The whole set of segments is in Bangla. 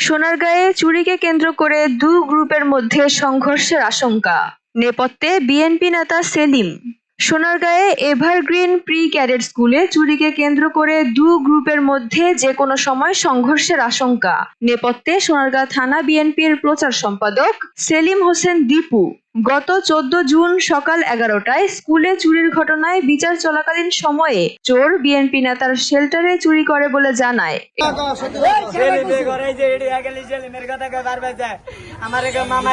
সোনারগাঁয়ে চুরিকে কেন্দ্র করে দু গ্রুপের মধ্যে সংঘর্ষের আশঙ্কা। নেপথ্যে বিএনপি নেতা সেলিম। সোনারগাঁয়ে এভারগ্রিন প্রি ক্যাডেট স্কুলে চুরিকে কেন্দ্র করে দু গ্রুপের মধ্যে যে কোনো সময় সংঘর্ষের আশঙ্কা নেপথ্যে সোনারগাঁ থানা বিএনপির প্রচার সম্পাদক সেলিম হোসেন দীপু গত চোদ্দ জুন সকাল এগারোটায় স্কুলে চুরির ঘটনায় বিচার চলাকালীন সময়ে চোর বিএনপি নেতার শেল্টারে চুরি করে বলে জানায় আমার মামা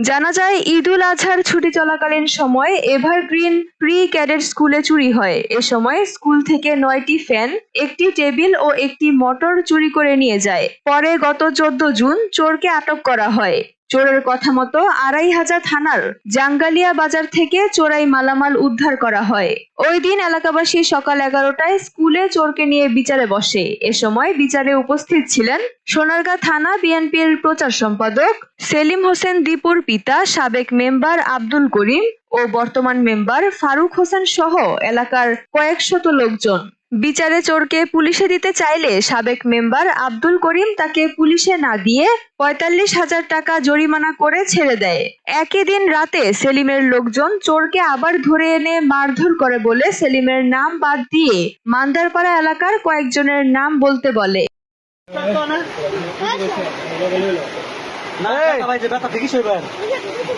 জানা যায় ঈদুল আজহার ছুটি চলাকালীন সময় এভারগ্রিন প্রি ক্যাডেট স্কুলে চুরি হয়। এ সময় স্কুল থেকে নয়টি ফ্যান, একটি টেবিল ও একটি মোটর চুরি করে নিয়ে যায়। পরে গত চোদ্দ জুন চোরকে আটক করা হয়। চোরের কথা মতো আড়াই হাজার থানার জাঙ্গালিয়া বাজার থেকে চোরাই মালামাল উদ্ধার করা হয়। ওই দিন এলাকাবাসী সকাল এগারোটায় স্কুলে চোরকে নিয়ে বিচারে বসে। এ সময় বিচারে উপস্থিত ছিলেন সোনারগাঁ থানা বিএনপির প্রচার সম্পাদক সেলিম হোসেন দীপুর পিতা, সাবেক মেম্বার আব্দুল করিম ও বর্তমান মেম্বার ফারুক হোসেন সহ এলাকার কয়েকশত লোকজন। বিচারে চোরকে পুলিশে দিতে চাইলে সাবেক মেম্বার আব্দুল করিম তাকে পুলিশে না দিয়ে পঁয়তাল্লিশ হাজার টাকা জরিমানা করে ছেড়ে দেয়। একই দিন রাতে সেলিমের লোকজন চোরকে আবার ধরে এনে মারধর করে বলে সেলিমের নাম বাদ দিয়ে মান্দারপাড়া এলাকার কয়েকজনের নাম বলতে বলে।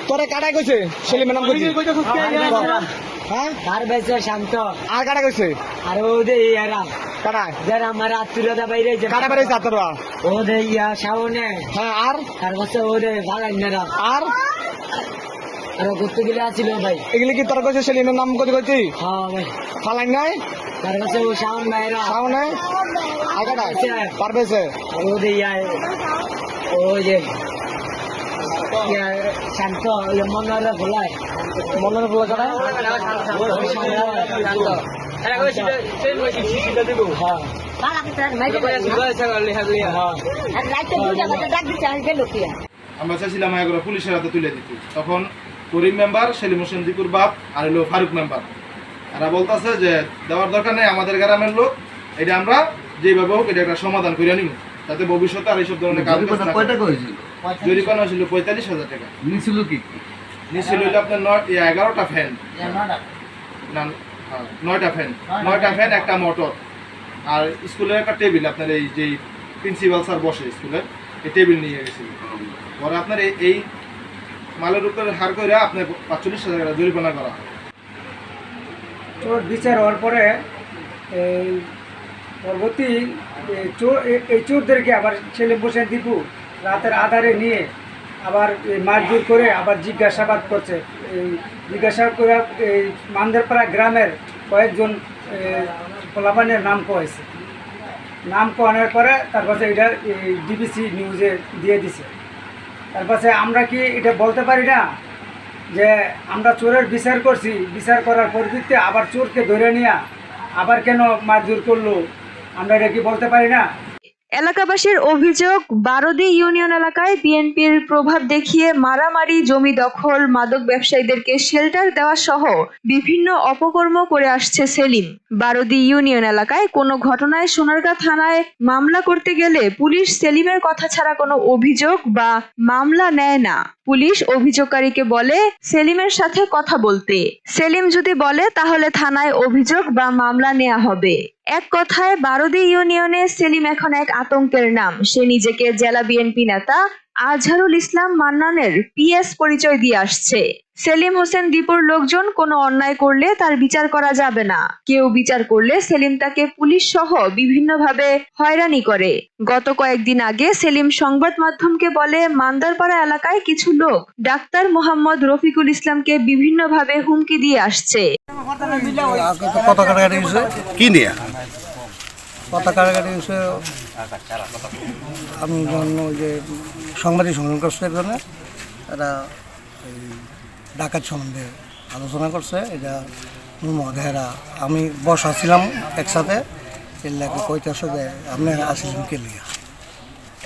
তোরে কাটাই কইছে? কইছে? হ্যাঁ? শান্ত। আর কাটা কইছে? আর ওদে ইয়ারা কাটাই যারা আমার আত্মীয়তা বাইরে কাটা বেরিয়েছে আতরবা ওদে ইয়া শাওনে। হ্যাঁ আর? তার কাছে ওদে ভাগাইনারা আর? আর করতে গেলে আছিল ভাই। এগুলি কি তোর কইছে সেলিমের নাম কইতে কইছি? হ্যাঁ ভাই। ফালাই নাই? তার কাছে ও শাওন ভাইরা আর কাটাই পারবেছে আর ওদে ইয়া ও যে শান্ত মনারে ভুলাই মনের কাটাই আমরা চাইছিলাম এগুলো পুলিশের হাতে তুলে দিতে। তখন করিম মেম্বার সেলিম হোসেন জিকুর বাপ আর হলো ফারুক মেম্বার। এরা বলতেছে যে দেওয়ার দরকার নেই আমাদের গ্রামের লোক এটা আমরা যেভাবে হোক এটা একটা সমাধান করে নিব। যাতে ভবিষ্যতে আর এইসব ধরনের কাজ কয়টা করেছিল? জরিমানা ছিল পঁয়তাল্লিশ হাজার টাকা। নিছিল কি? হইল আপনার নয় এগারোটা ফ্যান না হ্যাঁ, নয়টা ফ্যান নয়টা ফ্যান একটা মোটর আর স্কুলের একটা টেবিল আপনার এই যে প্রিন্সিপাল স্যার বসে স্কুলের এই টেবিল নিয়ে গেছিল। পরে আপনার এই- এই মালের উপরে হার করে আপনার পাঁচচল্লিশ হাজার টাকা জরিমানা করা হয়। চোর বিচার হওয়ার পরে এই পরবর্তী এই চোর এই- এই চোরদেরকে আবার ছেলে বসে দীপু রাতের আধারে নিয়ে আবার মারধর করে আবার জিজ্ঞাসাবাদ করছে। এই জিজ্ঞাসা করে এই মান্দারপাড়া গ্রামের কয়েকজন পোলাপানের নাম কয়েছে নাম করানোর পরে তার পাশে এটা ডিবিসি নিউজে দিয়ে দিছে। তার পাশে আমরা কি এটা বলতে পারি না? যে আমরা চোরের বিচার করছি, বিচার করার পরিপ্রেক্ষিতে আবার চোরকে ধরে নিয়ে আবার কেন মারধর করল? আমরা এটা কি বলতে পারি না? এলাকাবাসীর অভিযোগ, বারদি ইউনিয়ন এলাকায় বিএনপির প্রভাব দেখিয়ে মারামারি, জমি দখল, মাদক ব্যবসায়ীদেরকে শেল্টার দেওয়া সহ বিভিন্ন অপকর্ম করে আসছে সেলিম। বারদি ইউনিয়ন এলাকায় কোনো ঘটনায় সোনারগাঁ থানায় মামলা করতে গেলে পুলিশ সেলিমের কথা ছাড়া কোনো অভিযোগ বা মামলা নেয় না। পুলিশ অভিযোগকারীকে বলে, সেলিমের সাথে কথা বলতে। সেলিম যদি বলে, তাহলে থানায় অভিযোগ বা মামলা নেওয়া হবে। এক কথায়, বারদি ইউনিয়নে সেলিম এখন এক আতঙ্কের নাম। সে নিজেকে জেলা বিএনপি নেতা আজহারুল ইসলাম মান্নানের পিএস পরিচয় দিয়ে আসছে। সেলিম হোসেন দীপুর লোকজন কোনো অন্যায় করলে তার বিচার করা যাবে না। কেউ বিচার করলে সেলিম তাকে পুলিশ সহ বিভিন্নভাবে হয়রানি করে। গত কয়েকদিন আগে সেলিম সংবাদ মাধ্যমকে বলে, মান্দারপাড়া এলাকায় কিছু লোক ডাক্তার মোহাম্মদ রফিকুল ইসলামকে বিভিন্নভাবে হুমকি দিয়ে আসছে। কথা কাটাকাটি হচ্ছে আমি ওই যে সাংবাদিক করছে এখানে, এরা ডাকাত সম্বন্ধে আলোচনা করছে, এটা মহোদয়েরা, আমি বসা ছিলাম একসাথে, এর লাগে কইতেছে যে আপনি আসছিলেন কে লিয়া?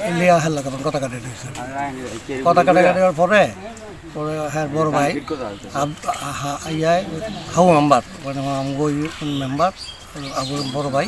এই লিয়া হেলা তখন কথা কাটে দিয়েছে কথা কাটাকাটি হওয়ার পরে পরে হ্যাঁ বড় ভাই ইয়াই হাউ মেম্বার মানে মেম্বার, আবু বড় ভাই।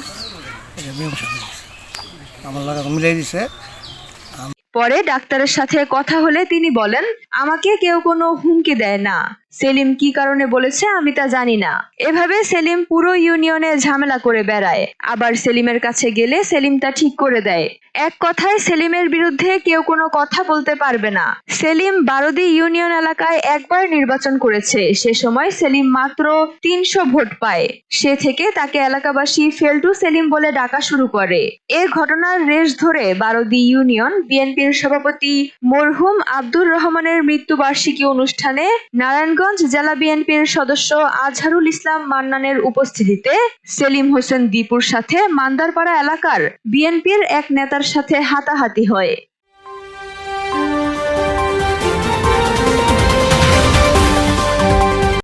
পরে ডাক্তারের সাথে কথা হলে তিনি বলেন আমাকে কেউ কোনো হুমকি দেয় না। সেলিম কি কারণে বলেছে আমি তা জানি না। এভাবে সেলিম পুরো ইউনিয়নে ঝামেলা করে বেড়ায়। আবার সেলিমের কাছে গেলে সেলিম তা ঠিক করে দেয়। এক কথায় সেলিমের বিরুদ্ধে কেউ কোনো কথা বলতে পারবে না। সেলিম বারোদি ইউনিয়ন এলাকায় একবার নির্বাচন করেছে। সে সময় সেলিম মাত্র তিনশো ভোট পায়। সে থেকে তাকে এলাকাবাসী ফেলটু সেলিম বলে ডাকা শুরু করে। এ ঘটনার রেশ ধরে বারোদি ইউনিয়ন বিএনপির সভাপতি মরহুম আব্দুর রহমানের মৃত্যুবার্ষিকী অনুষ্ঠানে নারায়ণগঞ্জ জেলা বিএনপির সদস্য আজহারুল ইসলাম মান্নানের উপস্থিতিতে সেলিম হোসেন দীপুর সাথে মান্দারপাড়া এলাকার বিএনপির এক নেতার সাথে হাতাহাতি হয়।